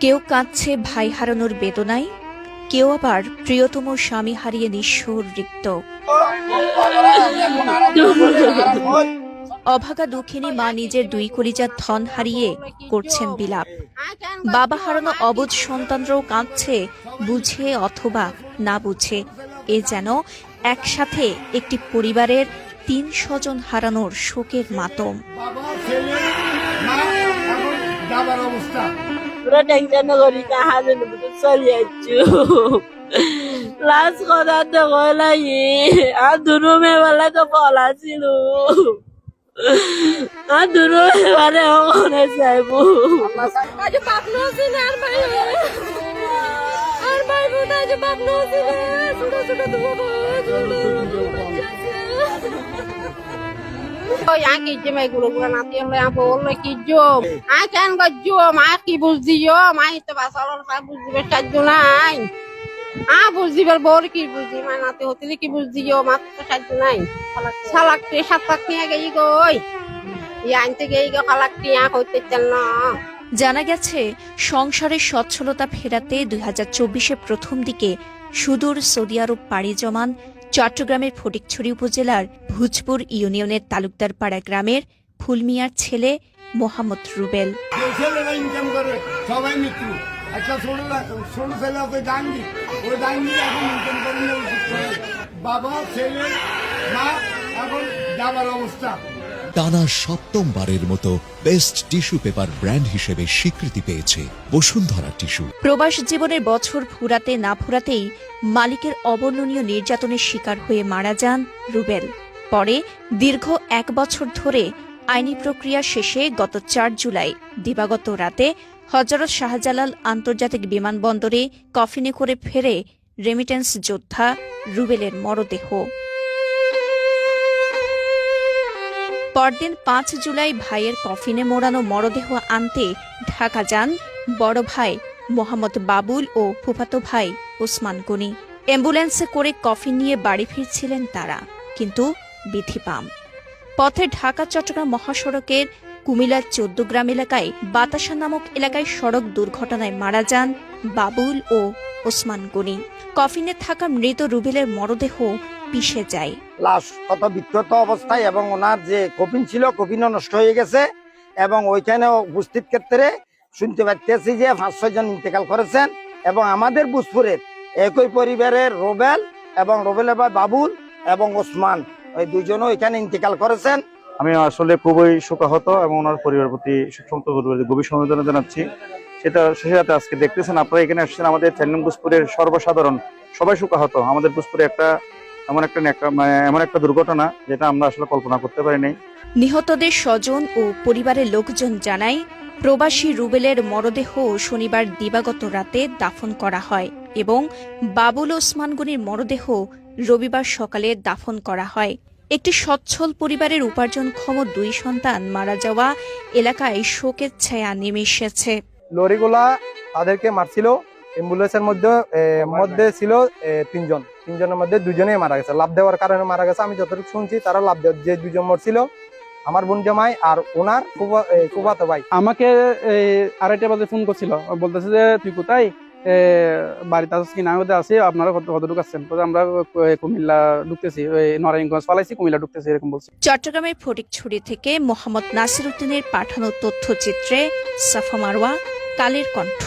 কেউ কাঁদছে ভাই হারানোর বেদনায়? কেউ আবার প্রিয়তম স্বামী হারিয়ে নিঃস্বর রিক্ত অভাগা দুঃখিনী মা নিজের দুই কলিজার ধন হারিয়ে করছেন বিলাপ। বাবা হারানো অবুধ সন্তানরাও কাঁদছে, বুঝে অথবা না বুঝে। এ যেন একসাথে একটি পরিবারের তিন স্বজন হারানোর শোকের মাতম। বাবা, ছেলে, মা অবস্থা। পুরো টেনশন করি কাহা যেন বুঝে চলে যাচ্ছু লাস্ট কথা তো কইলাই আর দুনো মেয়েবেলাকে বলা ছিল আর দুনো মেয়েবারে ওখানে যাইবো আজ বাপ নছি না আর ভাই আর ভাই বোন আজ বাপ নছি না ছোট ছোট ওই আঁকি জানা গেছে সংসারের সচ্ছলতা ফেরাতে দুই প্রথম দিকে সুদূর সৌদি আরব পাড়ি জমান চট্টগ্রামের ফটিকছড়ি উপজেলার ভুজপুর ইউনিয়নের তালুকদার পাড়া গ্রামের ফুলমিয়ার ছেলে মোহাম্মদ রুবেল। বাবা, ছেলে, মা, এখন যাবার অবস্থা। টানা সপ্তমবারের মতো বেস্ট টিস্যু পেপার ব্র্যান্ড হিসেবে স্বীকৃতি পেয়েছে বসুন্ধরা টিস্যু। প্রবাস জীবনের বছর ফুরাতে না ফুরাতেই মালিকের অবর্ণনীয় নির্যাতনের শিকার হয়ে মারা যান রুবেল। পরে দীর্ঘ এক বছর ধরে আইনি প্রক্রিয়া শেষে গত চার জুলাই দিবাগত রাতে হজরত শাহজালাল আন্তর্জাতিক বিমানবন্দরে কফিনে করে ফেরে রেমিটেন্স যোদ্ধা রুবেলের মরদেহ। পরদিন পাঁচ জুলাই ভাইয়ের কফিনে মোড়ানো মরদেহ আনতে ঢাকা যান বড় ভাই মোহাম্মদ বাবুল ও ফুফাতো ভাই ওসমান গনি। অ্যাম্বুলেন্সে করে কফিন নিয়ে বাড়ি ফিরছিলেন তারা, কিন্তু বিধিপাম পথে ঢাকা, চট্টগ্রাম মহাসড়কের কুমিল্লার চোদ্দগ্রাম এলাকায় বাতাসা নামক এলাকায় সড়ক দুর্ঘটনায় মারা যান বাবুল ও ওসমান গনি। কফিনে থাকা মৃত রুবেলের মরদেহ পিষে যায়। লাশ কত বিক্ষত অবস্থায় এবং ওনার যে কপিন ছিল কপিনও নষ্ট হয়ে গেছে এবং ওইখানে উপস্থিত ক্ষেত্রে শুনতে পাচ্ছি যে পাঁচ ছয় জন ইন্তেকাল করেছেন এবং আমাদের বুজপুরের একই পরিবারের রোবেল এবং রোবেলের ভাই বাবুল এবং ওসমান ওই দুজনও এখানে ইন্তেকাল করেছেন। আমি আসলে খুবই শোকাহত এবং ওনার পরিবারের প্রতি গভীর সমবেদনা জানাচ্ছি। সেটা শেষে রাতে আজকে দেখতেছেন আপনারা এখানে আসছেন আমাদের চান্দিন পুষ্পুরের সর্বসাধারণ সবাই শোকাহত। আমাদের পুষ্পুরে একটা এমন একটা একটা মানে এমন একটা দুর্ঘটনা যেটা আমরা আসলে কল্পনা করতে পারি নাই। নিহতদের স্বজন ও পরিবারের লোকজন জানায় প্রবাসী রুবেলের মরদেহ শনিবার দিবাগত রাতে দাফন করা হয় এবং বাবুল ওসমান গনির মরদেহ রবিবার সকালে দাফন করা হয়। একটি সচ্ছল পরিবারের উপার্জনক্ষম দুই সন্তান মারা যাওয়া এলাকায় শোকের ছায়া নেমে এসেছে। লরিগুলা তাদেরকে মারছিল অ্যাম্বুলেন্সের মধ্যে মধ্যে ছিল তিনজন। তিনজনের মধ্যে দুজনেই মারা গেছে। লাভ দেওয়ার কারণে মারা গেছে। আমি যতটুকু শুনছি তারা লাভ দেওয়ার যে দুজন মরছিল আমার বোন জামাই আর ওনার ফুফাতো ভাই। আমাকে আড়াইটা বাজে ফোন করছিল। বলতেছে যে তুই কোথায়? বাড়িতে আসছিস কি না? হতে আছি। আপনারা কতটুকু আসছেন তো আমরা কুমিল্লা ঢুকতেছি। ওই নারায়ণগঞ্জ পালাইছি কুমিল্লা ঢুকতেছি এরকম বলছি। চট্টগ্রামের ফটিকছড়ি থেকে মোহাম্মদ নাসির উদ্দিনের পাঠানো তথ্যচিত্রে সাফা মারওয়া কালের কণ্ঠ।